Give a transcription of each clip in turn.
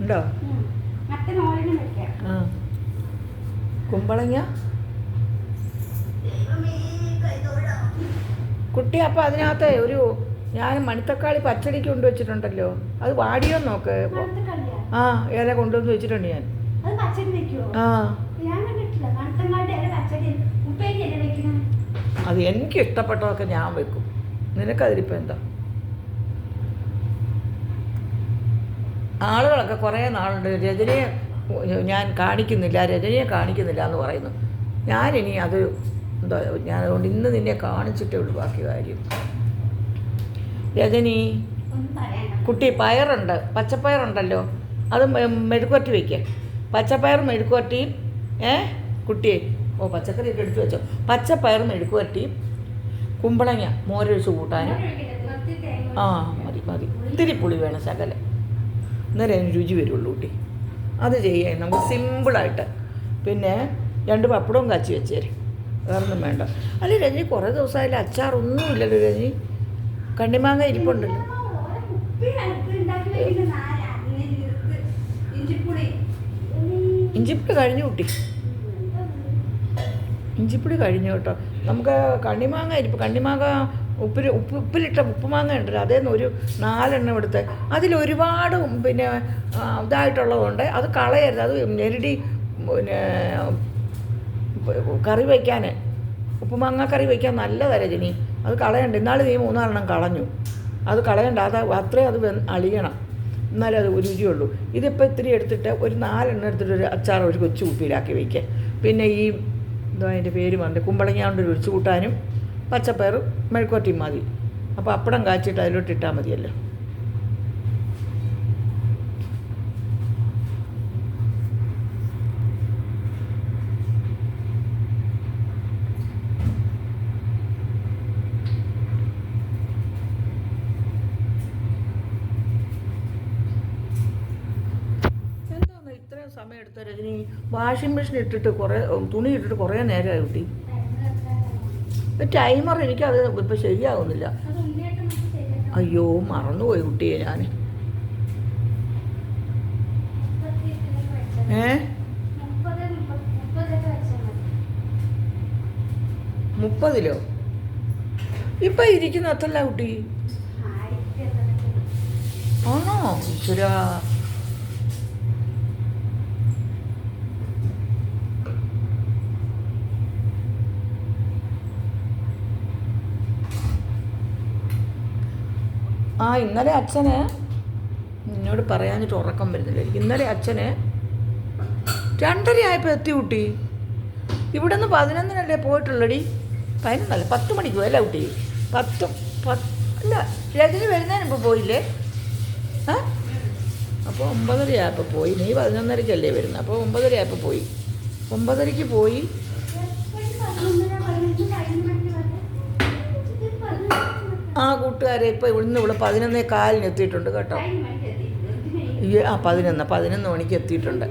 ഉണ്ടോ. ആ. കുമ്പളങ്ങ? കുട്ടി അപ്പം അതിനകത്ത് ഒരു ഞാൻ മണിത്തക്കാളി പച്ചടിക്ക് കൊണ്ടുവച്ചിട്ടുണ്ടല്ലോ അത് വാടിയോ നോക്ക്? ആ ഇല കൊണ്ടുവന്ന് വെച്ചിട്ടുണ്ട് ഞാൻ. അത്? ആ. എനിക്ക് ഇഷ്ടപ്പെട്ടതൊക്കെ ഞാൻ വെക്കും. നിനക്കതിരിപ്പോൾ എന്താ ആളുകളൊക്കെ കുറേ നാളുണ്ട്. രജനിയെ ഞാൻ കാണിക്കുന്നില്ല രജനിയെ കാണിക്കുന്നില്ല എന്ന് പറയുന്നു. ഞാനിനി അത് എന്താ ഞാൻ അതുകൊണ്ട് ഇന്ന് നിന്നെ കാണിച്ചിട്ടേ ഉള്ളൂ ബാക്കി കാര്യം. രജനി. കുട്ടി പയറുണ്ട് പച്ചപ്പയറുണ്ടല്ലോ. അത് മെഴുക്കുവറ്റി വയ്ക്കുക പച്ചപ്പയർ മെഴുക്കുവറ്റിയും ഏ കുട്ടിയെ ഓ പച്ചക്കറിയൊക്കെ എടുത്തു വെച്ചോ. പച്ചപ്പയർ മെഴുക്കുവറ്റിയും കുമ്പളങ്ങ മോരൊഴിച്ച് കൂട്ടാനും. ആ മതി മതി. ഇത്തിരി പുളി വേണം ശകലം. അന്നേരം അതിന് രുചി വരുള്ളൂ കൂട്ടി അത് ചെയ്യാൻ നമുക്ക് സിമ്പിളായിട്ട്. പിന്നെ രണ്ട് പപ്പടവും കാച്ചി വെച്ചേര്. വേറൊന്നും വേണ്ട. അല്ല രജനി കുറേ ദിവസമായാലും അച്ചാറൊന്നും ഇല്ലല്ലോ രജനി. കണ്ണിമാങ്ങ ഇരിപ്പുണ്ടല്ലോ. ഇഞ്ചിപ്പിട്ട് കഴിഞ്ഞു കുട്ടി ഇഞ്ചിപ്പുളി കഴിഞ്ഞു കേട്ടോ. നമുക്ക് കണ്ണിമാങ്ങ ഇരിപ്പ് കണ്ണിമാങ്ങ ഉപ്പിൽ ഉപ്പ് ഉപ്പിലിട്ട ഉപ്പുമാങ്ങ ഉണ്ടല്ലോ അതേന്ന് ഒരു നാലെണ്ണം എടുത്ത്. അതിലൊരുപാട് പിന്നെ ഇതായിട്ടുള്ളതുകൊണ്ട് അത് കളയരുത്. അത് ഞെരടി പിന്നെ കറി വയ്ക്കാൻ ഉപ്പുമാങ്ങ കറി വയ്ക്കാൻ നല്ലതാണ് രജനി അത് കളയണ്ട. ഇന്നാൾ നീ മൂന്നാലെണ്ണം കളഞ്ഞു. അത് കളയണ്ട. അത് അത്രയും അത് അളിയണം. എന്നാലേ അത് രുചിയുള്ളൂ. ഇതിപ്പോൾ ഇത്തിരി എടുത്തിട്ട് ഒരു നാലെണ്ണം എടുത്തിട്ട് ഒരു അച്ചാർ ഒരു കൊച്ചു കുപ്പിയിലാക്കി വയ്ക്കുക പിന്നെ ഈ എന്തോ അതിന്റെ പേര് പറഞ്ഞ കുമ്പളങ്ങ കൊണ്ട് ഒരു ഒഴിച്ചു കൂട്ടാനും പച്ചപ്പയറും മെഴുക്കോട്ടിയും മതി. അപ്പോൾ അപ്പടം കാച്ചിട്ട് അതിലോട്ട് ഇട്ടാൽ മതിയല്ലോ. രജനി വാഷിംഗ് മെഷീൻ ഇട്ടിട്ട് കുറേ തുണി ഇട്ടിട്ട് കുറേ നേരമായി കുട്ടി ടൈമർ എനിക്കത് ഇപ്പം ശരിയാക്കാം. അയ്യോ മറന്നുപോയി കുട്ടിയെ ഞാൻ. ഏ. മുപ്പതിലോ ഇപ്പം ഇരിക്കുന്ന അത്രല്ല കുട്ടി. ആണോ ഈശ്വരാ ആ ഇന്നലെ അച്ഛന് നിന്നോട് പറയാനിട്ട് ഉറക്കം വരുന്നില്ല. ഇന്നലെ അച്ഛന് രണ്ടര ആയപ്പോൾ എത്തി കുട്ടി. ഇവിടെ നിന്ന് പതിനൊന്നിനല്ലേ പോയിട്ടുള്ളടി? പതിനൊന്നല്ല പത്ത് മണിക്ക് പോയല്ലേ കുട്ടി? പത്തും അല്ല രജനി വരുന്നതിന് മുമ്പ് പോയില്ലേ? ആ അപ്പോൾ ഒമ്പതരയായപ്പോൾ പോയി. നീ പതിനൊന്നരയ്ക്കല്ലേ വരുന്നത് അപ്പോൾ ഒമ്പതരയായപ്പോൾ പോയി. ഒമ്പതരയ്ക്ക് പോയി എപ്പോഴും പതിനൊന്നര പതിനഞ്ച് കഴിഞ്ഞ് മണി വരെ. ഇത് പതിനൊന്ന് ആ കൂട്ടുകാരെ ഇപ്പോൾ ഇവിടുന്ന് ഇവിടെ പതിനൊന്നേ കാലിന് എത്തിയിട്ടുണ്ട് കേട്ടോ. ആ പതിനൊന്ന് പതിനൊന്ന് മണിക്ക് എത്തിയിട്ടുണ്ട്.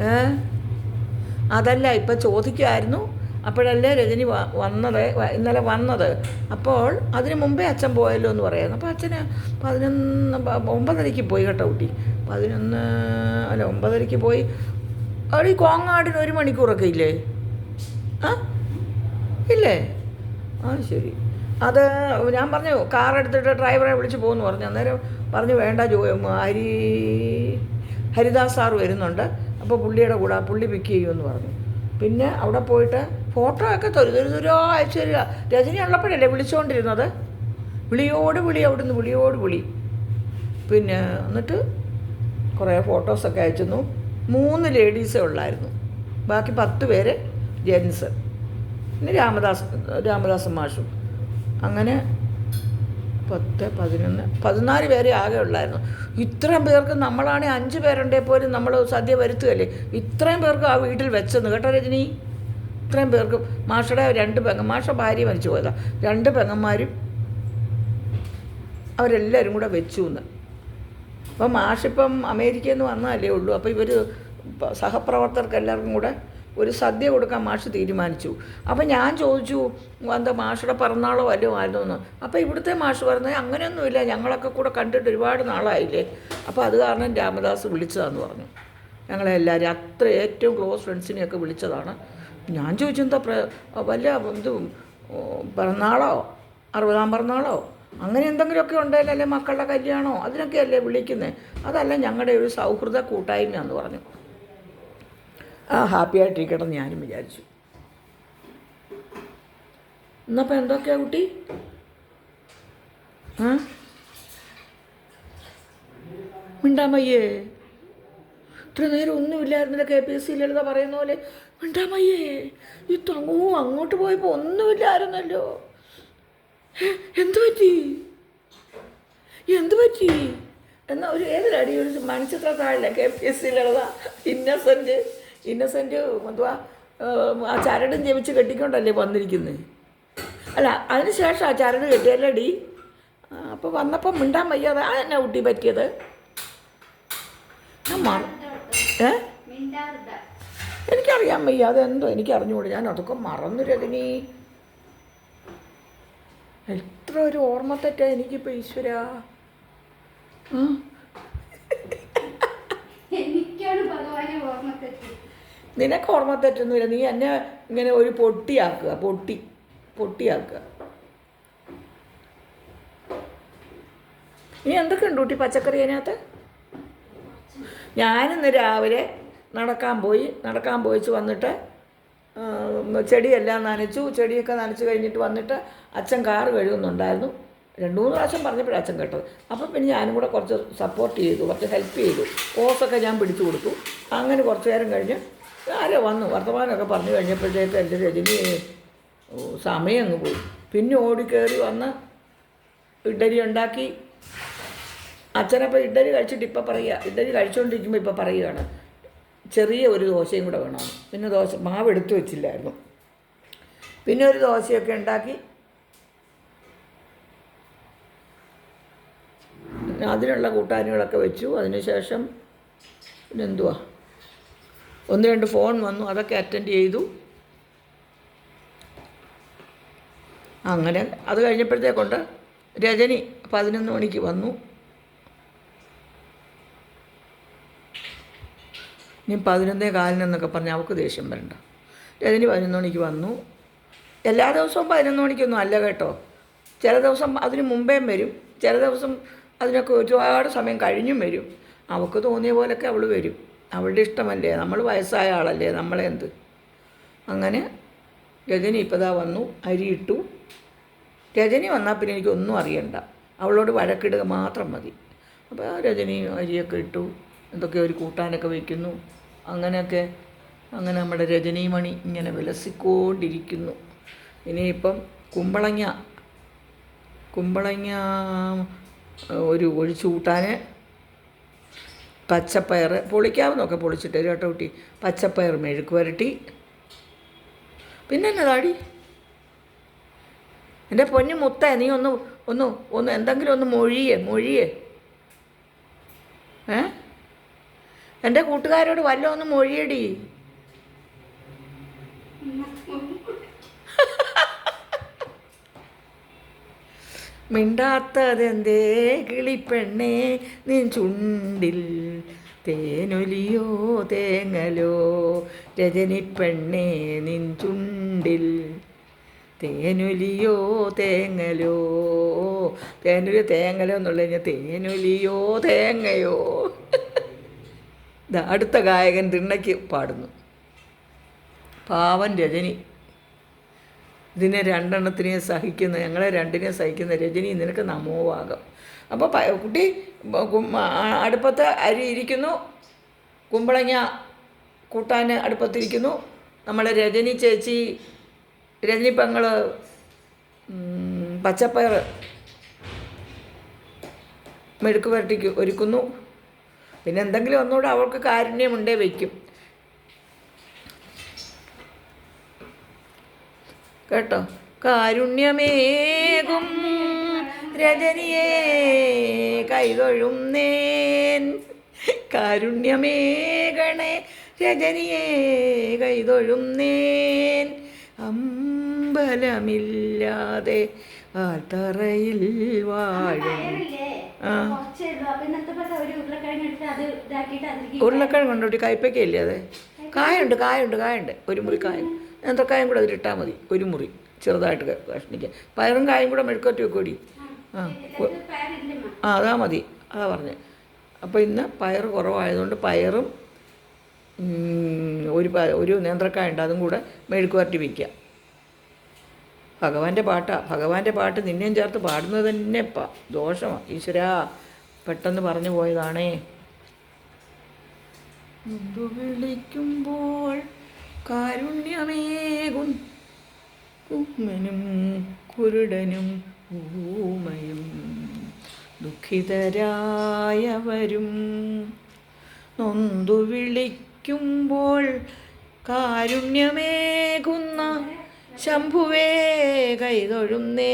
ഏ? അതല്ല ഇപ്പം ചോദിക്കുമായിരുന്നു അപ്പോഴല്ലേ രജനി വന്നത് ഇന്നലെ വന്നത്. അപ്പോൾ അതിന് മുമ്പേ അച്ഛൻ പോയല്ലോ എന്ന് പറയുന്നു അപ്പോൾ അച്ഛന് പതിനൊന്ന് ഒമ്പതരയ്ക്ക് പോയി കേട്ടോ കുട്ടി. പതിനൊന്ന് അല്ല ഒമ്പതരയ്ക്ക് പോയി. അവിടെ ഈ കോങ്ങാടിന് ഒരു മണിക്കൂറൊക്കെ ഇല്ലേ? ആ? ഇല്ലേ? ആ ശരി. അത് ഞാൻ പറഞ്ഞു കാർ എടുത്തിട്ട് ഡ്രൈവറെ വിളിച്ച് പോകുന്നു പറഞ്ഞു. അന്നേരം പറഞ്ഞു വേണ്ട ജോ ഹരി ഹരിദാസ് സാർ വരുന്നുണ്ട്. അപ്പോൾ പുള്ളിയുടെ കൂടെ പുള്ളി പിക്ക് ചെയ്യുമെന്ന് പറഞ്ഞു. പിന്നെ അവിടെ പോയിട്ട് ഫോട്ടോ ഒക്കെ തൊരു. തൊരു തൊരോ അയച്ചു തരിക രജനി ഉള്ളപ്പോഴല്ലേ വിളിച്ചുകൊണ്ടിരുന്നത് വിളിയോട് വിളി അവിടുന്ന് വിളിയോട് വിളി. പിന്നെ എന്നിട്ട് കുറേ ഫോട്ടോസൊക്കെ അയച്ചു മൂന്ന് ലേഡീസേ ഉള്ളായിരുന്നു. ബാക്കി പത്ത് പേര് ജെൻസ് പിന്നെ രാമദാസ് രാമദാസ മാഷും. അങ്ങനെ പത്ത് പതിനൊന്ന് പതിനാല് പേരെ ആകെ ഉള്ളായിരുന്നു. ഇത്രയും പേർക്ക് നമ്മളാണെങ്കിൽ അഞ്ച് പേരുണ്ടേ പോലും നമ്മൾ സദ്യ വരുത്തുകയല്ലേ? ഇത്രയും പേർക്ക് ആ വീട്ടിൽ വെച്ചെന്ന് കേട്ടോ രജനി? ഇത്രയും പേർക്ക് മാഷയുടെ രണ്ട് പെങ്ങ മാഷ ഭാര്യ മരിച്ചു പോയതാണ് രണ്ട് പെങ്ങന്മാരും അവരെല്ലാവരും കൂടെ വെച്ചു എന്ന് അപ്പം മാഷിപ്പം അമേരിക്കയിൽ നിന്ന് വന്നതല്ലേ ഉള്ളൂ. അപ്പോൾ ഇവർ സഹപ്രവർത്തകർക്ക് എല്ലാവർക്കും കൂടെ ഒരു സദ്യ കൊടുക്കാൻ മാഷ് തീരുമാനിച്ചു. അപ്പം ഞാൻ ചോദിച്ചു എന്താ മാഷയുടെ പിറന്നാളോ വല്ലതും ആയിരുന്നു എന്ന് അപ്പോൾ ഇവിടുത്തെ മാഷ് പറഞ്ഞത് അങ്ങനെയൊന്നുമില്ല ഞങ്ങളൊക്കെ കൂടെ കണ്ടിട്ട് ഒരുപാട് നാളായില്ലേ. അപ്പോൾ അത് കാരണം രാമദാസ് വിളിച്ചതാന്ന് പറഞ്ഞു. ഞങ്ങളെ എല്ലാവരും അത്ര ഏറ്റവും ക്ലോസ് ഫ്രണ്ട്സിനെയൊക്കെ വിളിച്ചതാണ്. ഞാൻ ചോദിച്ചു എന്താ പ്ര വല്ല ഇത് പിറന്നാളോ? അറുപതാം പിറന്നാളോ? അങ്ങനെ എന്തെങ്കിലുമൊക്കെ ഉണ്ടായാലല്ലേ മക്കളുടെ കല്യാണമോ അതിനൊക്കെയല്ലേ വിളിക്കുന്നത് അതല്ല ഞങ്ങളുടെ ഒരു സൗഹൃദ കൂട്ടായ്മയാന്ന് പറഞ്ഞു. ആ ഹാപ്പി ആയിട്ടിരിക്കട്ടെ എന്ന് ഞാനും വിചാരിച്ചു. എന്നപ്പോൾ എന്തൊക്കെയാ കുട്ടി? മിണ്ടാമയ്യേ ഇത്ര നേരം ഒന്നുമില്ലായിരുന്നില്ല K P S C Lalitha പറയുന്ന പോലെ. മിണ്ടാമയ്യേ ഈ തങ്ങൂ അങ്ങോട്ട് പോയപ്പോൾ ഒന്നുമില്ലായിരുന്നല്ലോ എന്തു പറ്റി? എന്തു പറ്റി? എന്നാ ഒരു ഏതൊരടി ഒരു മണിച്ചിത്ര താഴില്ല K P S C Lalitha? Innocent Innocent എന്തുവാ ആ ചരടും ജപിച്ച് കെട്ടിക്കൊണ്ടല്ലേ വന്നിരിക്കുന്നത് അല്ല അതിന് ശേഷം ആ ചരട് കെട്ടിയല്ലടി? അപ്പോൾ വന്നപ്പോൾ മിണ്ടാൻ വയ്യാതെ ആ എന്നാ കുട്ടി പറ്റിയത്. ഞാൻ ഏ? എനിക്കറിയാൻ വയ്യ അതെന്തോ എനിക്ക് അറിഞ്ഞുകൂടെ ഞാൻ അതൊക്കെ മറന്നു രജനി എത്ര ഒരു ഓർമ്മ തെറ്റാ എനിക്കിപ്പോൾ ഈശ്വര. നിനക്ക് ഓർമ്മ തെറ്റൊന്നുമില്ല. നീ എന്നെ ഇങ്ങനെ ഒരു പൊട്ടിയാക്കുക. പൊട്ടി. പൊട്ടിയാക്കുക. ഇനി എന്തൊക്കെ ഉണ്ട് കുട്ടി പച്ചക്കറി അതിനകത്ത്? ഞാനിന്ന് രാവിലെ നടക്കാൻ പോയി. നടക്കാൻ പോയിച്ച് വന്നിട്ട് ചെടിയെല്ലാം നനച്ചു. ചെടിയൊക്കെ നനച്ചു കഴിഞ്ഞിട്ട് വന്നിട്ട് അച്ഛൻ കാറ് കഴുകുന്നുണ്ടായിരുന്നു. രണ്ട് മൂന്ന് പ്രാവശ്യം പറഞ്ഞപ്പോഴാണ് അച്ഛൻ കേട്ടത്. അപ്പം പിന്നെ ഞാനും കൂടെ കുറച്ച് സപ്പോർട്ട് ചെയ്തു. കുറച്ച് ഹെൽപ്പ് ചെയ്തു. ഓസൊക്കെ ഞാൻ പിടിച്ചു കൊടുത്തു. അങ്ങനെ കുറച്ച് നേരം കഴിഞ്ഞ് ആരോ വന്നു. വർത്തമാനമൊക്കെ പറഞ്ഞു കഴിഞ്ഞപ്പോഴത്തേക്ക് എന്റെ രജനി സമയം അങ്ങ് പോയി. പിന്നെ ഓടിക്കയറി വന്ന് ഇഡലി ഉണ്ടാക്കി. അച്ഛനപ്പോൾ ഇഡലി കഴിച്ചിട്ട് ഇപ്പം പറയുക. ഇഡലി കഴിച്ചുകൊണ്ടിരിക്കുമ്പോൾ ഇപ്പം പറയുകയാണ് ചെറിയ ഒരു ദോശയും കൂടെ വേണം. പിന്നെ ദോശ മാവ് എടുത്തു വെച്ചില്ലായിരുന്നു. പിന്നെ ഒരു ദോശയൊക്കെ ഉണ്ടാക്കി. അതിനുള്ള കൂട്ടാനുകളൊക്കെ വെച്ചു. അതിനുശേഷം പിന്നെ എന്തുവാ? ഒന്ന് രണ്ട് ഫോൺ വന്നു അതൊക്കെ അറ്റൻഡ് ചെയ്തു. അങ്ങനെ അത് കഴിഞ്ഞപ്പോഴത്തേക്കൊണ്ട് രജനി പതിനൊന്ന് മണിക്ക് വന്നു. ഇനി പതിനൊന്നേ കാലിനെന്നൊക്കെ പറഞ്ഞ് അവൾക്ക് ദേഷ്യം വരണ്ട. രജനി പതിനൊന്ന് മണിക്ക് വന്നു. എല്ലാ ദിവസവും പതിനൊന്ന് മണിക്കൊന്നും അല്ല കേട്ടോ. ചില ദിവസം അതിന് മുമ്പേയും വരും. ചില ദിവസം അതിനൊക്കെ ഒരുപാട് സമയം കഴിഞ്ഞും വരും. അവൾക്ക് തോന്നിയ പോലൊക്കെ അവൾ വരും. അവളുടെ ഇഷ്ടമല്ലേ? നമ്മൾ വയസ്സായ ആളല്ലേ? നമ്മളെ എന്ത് അങ്ങനെ രജനി ഇപ്പതാ വന്നു അരിയിട്ടു രജനി വന്നാൽ പിന്നെ എനിക്കൊന്നും അറിയണ്ട. അവളോട് വഴക്കിടുക മാത്രം മതി. അപ്പോൾ രജനി അരിയൊക്കെ ഇട്ടു എന്തൊക്കെ ഒരു കൂട്ടാനൊക്കെ വയ്ക്കുന്നു അങ്ങനെയൊക്കെ അങ്ങനെ നമ്മുടെ രജനി മണി ഇങ്ങനെ വിലസിക്കൊണ്ടിരിക്കുന്നു. ഇനിയിപ്പം കുമ്പളങ്ങ കുമ്പളങ്ങ ഒരു ഒഴിച്ചു കൂട്ടാൻ പച്ചപ്പയർ പൊളിക്കാവുന്നൊക്കെ പൊളിച്ചിട്ട് ഒരു കേട്ടോ കുട്ടി പച്ചപ്പയർ മെഴുക്ക് വരട്ടി പിന്നെ എന്നതാടി എന്റെ പൊന്നു മുത്ത നീ ഒന്ന് ഒന്ന് ഒന്ന് എന്തെങ്കിലും ഒന്ന് മൊഴിയേ മൊഴിയേ. ഏ? എന്റെ കൂട്ടുകാരോട് വല്ല ഒന്ന് മൊഴിയടി. മിണ്ടാത്തതെന്തേ കിളിപ്പെണ്ണേ നീ ചുണ്ടിൽ തേനൊലിയോ തേങ്ങലോ? രജനിപ്പെണ്ണേ നിൻ ചുണ്ടിൽ തേനൊലിയോ തേങ്ങലോ? തേനൊലിയോ തേങ്ങലോ എന്നുള്ള കഴിഞ്ഞാൽ തേനൊലിയോ തേങ്ങയോ? അടുത്ത ഗായകൻ തിണ്ണയ്ക്ക് പാടുന്നു. പാവൻ രജനി. ഇതിനെ രണ്ടെണ്ണത്തിനെയും സഹിക്കുന്ന ഞങ്ങളെ രണ്ടിനെയും സഹിക്കുന്ന രജനി നിനക്ക് നമോവാകും. അപ്പോൾ കുട്ടി അടുപ്പത്ത് അരി ഇരിക്കുന്നു. കുമ്പളങ്ങ കൂട്ടാൻ അടുപ്പത്തിരിക്കുന്നു നമ്മളെ രജനി ചേച്ചി രജനി പെങ്ങൾ പച്ചപ്പയർ മെഴുക്ക് പുരട്ടിക്ക് ഒരുക്കുന്നു. പിന്നെ എന്തെങ്കിലും ഒന്നുകൂടെ അവൾക്ക് കാരുണ്യമുണ്ടേ വയ്ക്കും. കേട്ടോ? കാരുണ്യമേകും രജനിയെ കൈതൊഴുന്നേൻ. കാരുണ്യമേകണേ രജനിയെ കൈതൊഴുന്നേൻ. അമ്പലമില്ലാതെ ആൽത്തറയിൽ വാഴും. ഉരുളക്കിഴങ്ങ് കൊണ്ടോട്ടി കയ്പ്പയ്ക്കയില്ലേ അത്? കായുണ്ട് കായുണ്ട് കായുണ്ട്. ഒരു മുറി കായ. നേന്ത്രക്കായും കൂടെ അതിലിട്ടാൽ മതി. ഒരു മുറി ചെറുതായിട്ട് കഷ്ണിക്കുക പയറും കായും കൂടെ മെഴുക്കോറ്റി വെക്കൂടി ആ. ആ അതാ മതി. അതാ പറഞ്ഞത് അപ്പോൾ ഇന്ന് പയർ കുറവായതുകൊണ്ട് പയറും ഒരു ഒരു നേന്ത്രക്കായ ഉണ്ട്. അതും കൂടെ മെഴുക്കുവരട്ടി വയ്ക്കുക ഭഗവാന്റെ പാട്ടാ. ഭഗവാന്റെ പാട്ട് നിന്നെയും ചേർത്ത് പാടുന്നത് തന്നെ പാ ദോഷമാണ് ഈശ്വരാ പെട്ടെന്ന് പറഞ്ഞു പോയതാണേ. വിളിക്കുമ്പോൾ കാരുണ്യമേകും കുമ്മനും കുരുടനും ഊമയും ദുഃഖിതരായവരും നൊന്തു വിളിക്കുമ്പോൾ കാരുണ്യമേകുന്ന ശംഭുവേ കൈതൊഴുന്നേ?